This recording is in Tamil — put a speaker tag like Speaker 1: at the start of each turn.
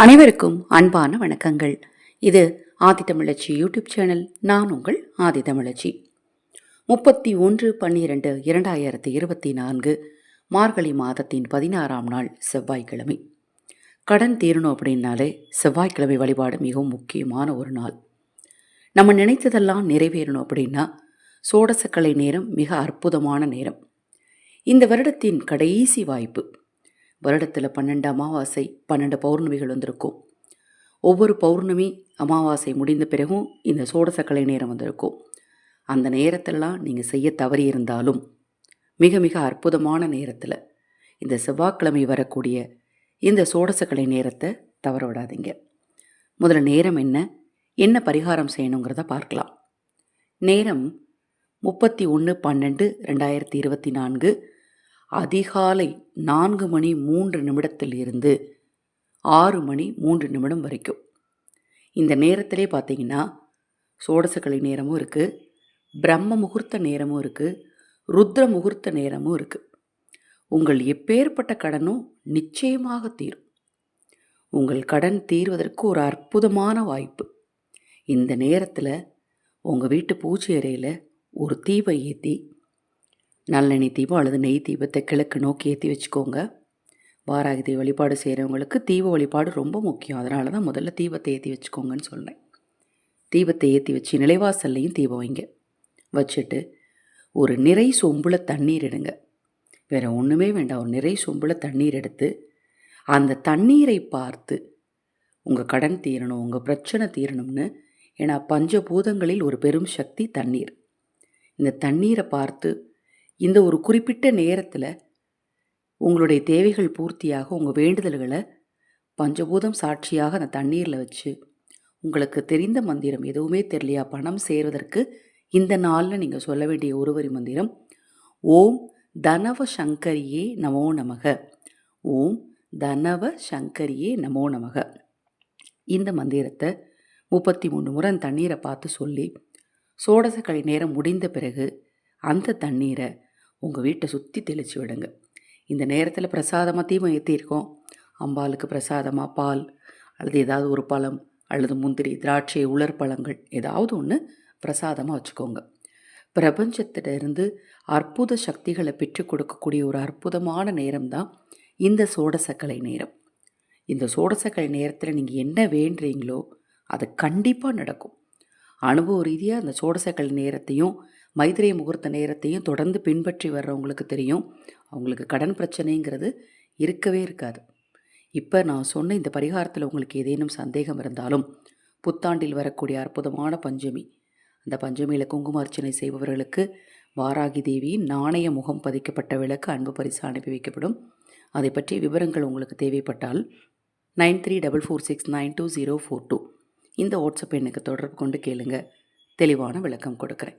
Speaker 1: அனைவருக்கும் அன்பான வணக்கங்கள். இது ஆதித்தமிழச்சி யூடியூப் சேனல். நான் உங்கள் ஆதித்தமிழச்சி முப்பத்தி ஒன்று பன்னிரண்டு இரண்டாயிரத்தி இருபத்தி நான்கு மார்கழி மாதத்தின் பதினாறாம் நாள் செவ்வாய்க்கிழமை. கடன் தீரணும் அப்படின்னாலே செவ்வாய்க்கிழமை வழிபாடு மிகவும் முக்கியமான ஒரு நாள். நம்ம நினைத்ததெல்லாம் நிறைவேறணும் அப்படின்னா சோடசக்கலை நேரம் மிக அற்புதமான நேரம். இந்த வருடத்தின் கடைசி வாய்ப்பு. வருடத்தில் பன்னெண்டு அமாவாசை பன்னெண்டு பௌர்ணமிகள் வந்திருக்கும். ஒவ்வொரு பௌர்ணமி அமாவாசை முடிந்த பிறகும் இந்த சோடசக்கலை நேரம் வந்திருக்கும். அந்த நேரத்திலலாம் நீங்கள் செய்ய தவறி இருந்தாலும் மிக மிக அற்புதமான நேரத்தில் இந்த செவ்வாய்க்கிழமை வரக்கூடிய இந்த சோடசக்கலை நேரத்தை தவற விடாதீங்க. முதல்ல நேரம் என்ன என்ன பரிகாரம் செய்யணுங்கிறத பார்க்கலாம். நேரம் முப்பத்தி ஒன்று பன்னெண்டு ரெண்டாயிரத்தி இருபத்தி நான்கு அதிகாலை நான்கு மணி மூன்று நிமிடத்தில் இருந்து ஆறு மணி மூன்று நிமிடம் வரைக்கும். இந்த நேரத்திலே பார்த்தீங்கன்னா சோடசக்கலை நேரமும் இருக்குது பிரம்ம முகூர்த்த நேரமும் இருக்குது ருத்ர முகூர்த்த நேரமும் இருக்குது உங்கள் எப்பேற்பட்ட கடனும் நிச்சயமாக தீரும். உங்கள் கடன் தீர்வதற்கு ஒரு அற்புதமான வாய்ப்பு. இந்த நேரத்தில் உங்கள் வீட்டு பூச்சி அறையில் ஒரு தீபை ஏற்றி நல்லெண்ணெய் தீபம் அல்லது நெய் தீபத்தை கிழக்கு நோக்கி ஏற்றி வச்சுக்கோங்க. வாராகி தீப வழிபாடு செய்கிறவங்களுக்கு தீப வழிபாடு ரொம்ப முக்கியம். அதனால தான் முதல்ல தீபத்தை ஏற்றி வச்சுக்கோங்கன்னு சொல்கிறேன் தீபத்தை ஏற்றி வச்சு நிலைவாசல்லையும் தீபம் வைங்க. வச்சுட்டு ஒரு நிறை சொம்பில் தண்ணீர் எடுங்க. வேறு ஒன்றுமே வேண்டாம். ஒரு நிறை சொம்பில் தண்ணீர் எடுத்து அந்த தண்ணீரை பார்த்து உங்கள் கடன் தீரணும் உங்கள் பிரச்சனை தீரணும்னு ஏன்னா பஞ்சபூதங்களில் ஒரு பெரும் சக்தி தண்ணீர். இந்த தண்ணீரை பார்த்து இந்த ஒரு குறிப்பிட்ட நேரத்தில் உங்களுடைய தேவைகள் பூர்த்தியாக உங்கள் வேண்டுதல்களை பஞ்சபூதம் சாட்சியாக அந்த தண்ணீரில் வச்சு உங்களுக்கு தெரிந்த மந்திரம் எதுவுமே தெரியலையா பணம் சேர்வதற்கு இந்த நாளில் நீங்கள் சொல்ல வேண்டிய ஒருவரி மந்திரம் ஓம் தனவ சங்கரியே நமோ நமக. ஓம் தனவ சங்கரியே நமோ நமக. இந்த மந்திரத்தை முப்பத்தி மூணு முறை தண்ணீரை பார்த்து சொல்லி சோடசக்கலை நேரம் முடிந்த பிறகு அந்த தண்ணீரை உங்கள் வீட்டை சுற்றி தெளித்து விடுங்க. இந்த நேரத்தில் பிரசாதமாக தீபம் ஏற்றிருக்கோம் அம்பாளுக்கு பிரசாதமாக பால் அல்லது ஏதாவது ஒரு பழம் அல்லது முந்திரி திராட்சை உலர் பழங்கள் ஏதாவது ஒன்று பிரசாதமாக வச்சுக்கோங்க. பிரபஞ்சத்திலிருந்து அற்புத சக்திகளை பெற்றுக் கொடுக்கக்கூடிய ஒரு அற்புதமான நேரம் தான் இந்த சோடசக்கலை நேரம். இந்த சோடசக்கலை நேரத்தில் நீங்கள் என்ன வேண்டுறீங்களோ அது கண்டிப்பாக நடக்கும். அனுபவ ரீதியாக அந்த சோடசக்கலை நேரத்தையும் மைத்திரை முகூர்த்த நேரத்தையும் தொடர்ந்து பின்பற்றி வர்றவங்களுக்கு தெரியும். அவங்களுக்கு கடன் பிரச்சனைங்கிறது இருக்கவே இருக்காது. இப்போ நான் சொன்ன இந்த பரிகாரத்தில் உங்களுக்கு ஏதேனும் சந்தேகம் இருந்தாலும் புத்தாண்டில் வரக்கூடிய அற்புதமான பஞ்சமி. அந்த பஞ்சமியில் குங்கும அர்ச்சனை செய்பவர்களுக்கு வாராகி தேவியின் நாணய முகம் பதிக்கப்பட்ட விளக்கு அன்பு பரிசு அனுப்பி வைக்கப்படும். அதை பற்றிய விவரங்கள் உங்களுக்கு தேவைப்பட்டால் nine three double four six nine two zero four two. இந்த வாட்ஸ்அப் எண்ணுக்கு தொடர்பு கொண்டு கேளுங்க. தெளிவான விளக்கம் கொடுக்குறேன்.